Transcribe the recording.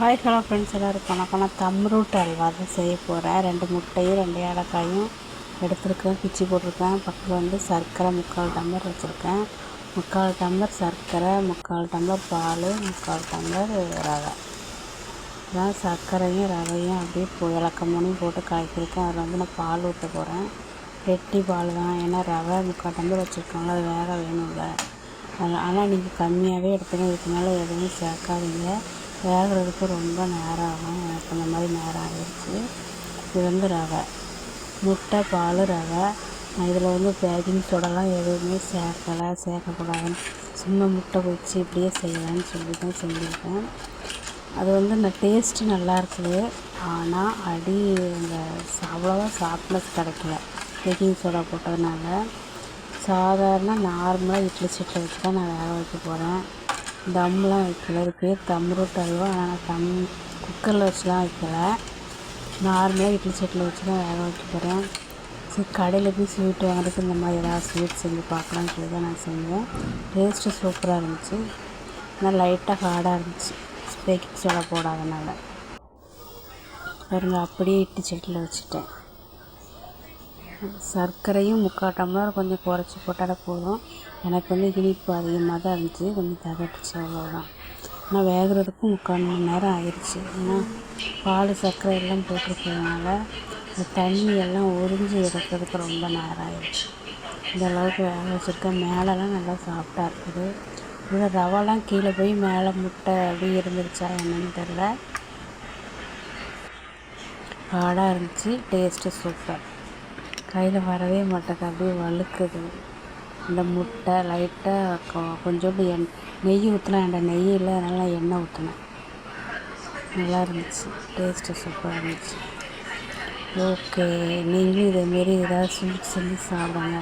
Hi hello friends எல்லோருக்கும் வணக்கம் நான் தம்ரூட் அல்வா தான் செய்ய போகிறேன் ரெண்டு முட்டையும் ரெண்டு ஏலக்காயும் எடுத்துருக்கேன். பிச்சு போட்டிருக்கேன். பக்கத்தில் வந்து சர்க்கரை முக்கால் டம்ளர் வச்சுருக்கேன். முக்கால் டம்ளர் சர்க்கரை முக்கால் டம்ளர் பால் முக்கால் டம்ளர் ரவை. இதான் சர்க்கரையும் ரவையும் அப்படியே போ இலக்கமோனையும் போட்டு காய்ச்சிருக்கேன். அதில் வந்து நான் பால் ஊற்ற போகிறேன் கெட்டி பால் தான். ஏன்னா ரவை முக்கால் டம்ளர் வச்சுருக்கோம்ல அது வேறு வேணும்ல. அது ஆனால் நீங்கள் கம்மியாகவே எடுத்துக்கணும். இதுக்கு மேலே எதுவும் சேர்க்காதீங்க. வேகிறதுக்கு ரொம்ப நேரம் ஆகும் எனக்கு அந்த மாதிரி நேரம் ஆகிடுச்சு இது வந்து ரவை. முட்டை பால் ரவை. நான் இதில் வந்து பேக்கிங் சோடாலாம் எதுவுமே சேர்க்கலை சேர்க்கக்கூடாதுன்னு சும்மா முட்டை வச்சு இப்படியே செய்யலான்னு சொல்லி தான் செஞ்சுருக்கேன். அது வந்து இந்த டேஸ்ட்டு நல்லா இருக்குது ஆனால் அடி இந்த அவ்வளோவா சாஃப்ட்னஸ் கிடைக்கல. பேக்கிங் சோடா போட்டதுனால. சாதாரண நார்மலாக இட்லி சட்டியில் வச்சு தான் நான் வேக வைக்க போகிறேன் தம்லாம் வைக்கல. இது பேர் தம் ரொட்டி அல்வா ஆனால் நான் தம் குக்கரில் வச்சுலாம் வைக்கல. நார்மலாக இட்லி சட்டியில் வச்சு தான் வேக வைக்க போகிறேன் சரி கடையில் போய் ஸ்வீட் வாங்குறதுக்கு இந்த மாதிரி ஏதாவது ஸ்வீட் செஞ்சு பார்க்கலான்னு சொல்லி தான் நான் செஞ்சேன். டேஸ்ட்டு சூப்பராக இருந்துச்சு. ஆனால் லைட்டாக ஹார்டாக இருந்துச்சு. பேக்கிங் சோடா போடாதனால. பாருங்க அப்படியே இட்லி சட்டியில் வச்சுட்டேன். சர்க்கரையும் முக்கால் டம்ளர் கொஞ்சம் குறைச்சி போட்டால் போதும். எனக்கு வந்து இனிப்பு அதிகமாக தான் இருந்துச்சு. கொஞ்சம் தகட்டுச்சு அவ்வளோதான் ஆனால் வேகிறதுக்கும் முக்கால் மணி நேரம் ஆயிடுச்சு ஏன்னா பால் சர்க்கரை எல்லாம் போட்டிருக்கிறதுனால இந்த தண்ணி எல்லாம் உறிஞ்சி எடுக்கிறதுக்கு ரொம்ப நேரம் ஆயிடுச்சு இந்த அளவுக்கு வேக வச்சுருக்கேன். மேலெலாம் நல்லா சாஃப்டாக இருக்குது. இதில் ரவாலாம் கீழே போய் மேலே முட்டை அப்படி இருந்துருச்சா என்னன்னு தெரில ஹார்டாக இருந்துச்சு. Taste super. கையில் வரவே மாட்டேங்குது அப்படியே வழுக்குது. இந்த முட்டை லைட்டாக கொ கொஞ்சோண்டு எண் நெய் ஊற்றினா என்கிட்ட நெய் இல்லை அதனால் எண்ணெய் ஊற்றினேன் நல்லா இருந்துச்சு டேஸ்ட்டு சூப்பராக இருந்துச்சு. ஓகே நீங்களும் இதேமாரி ஏதாவது ஸ்வீட் செஞ்சு சாப்பிடுங்க.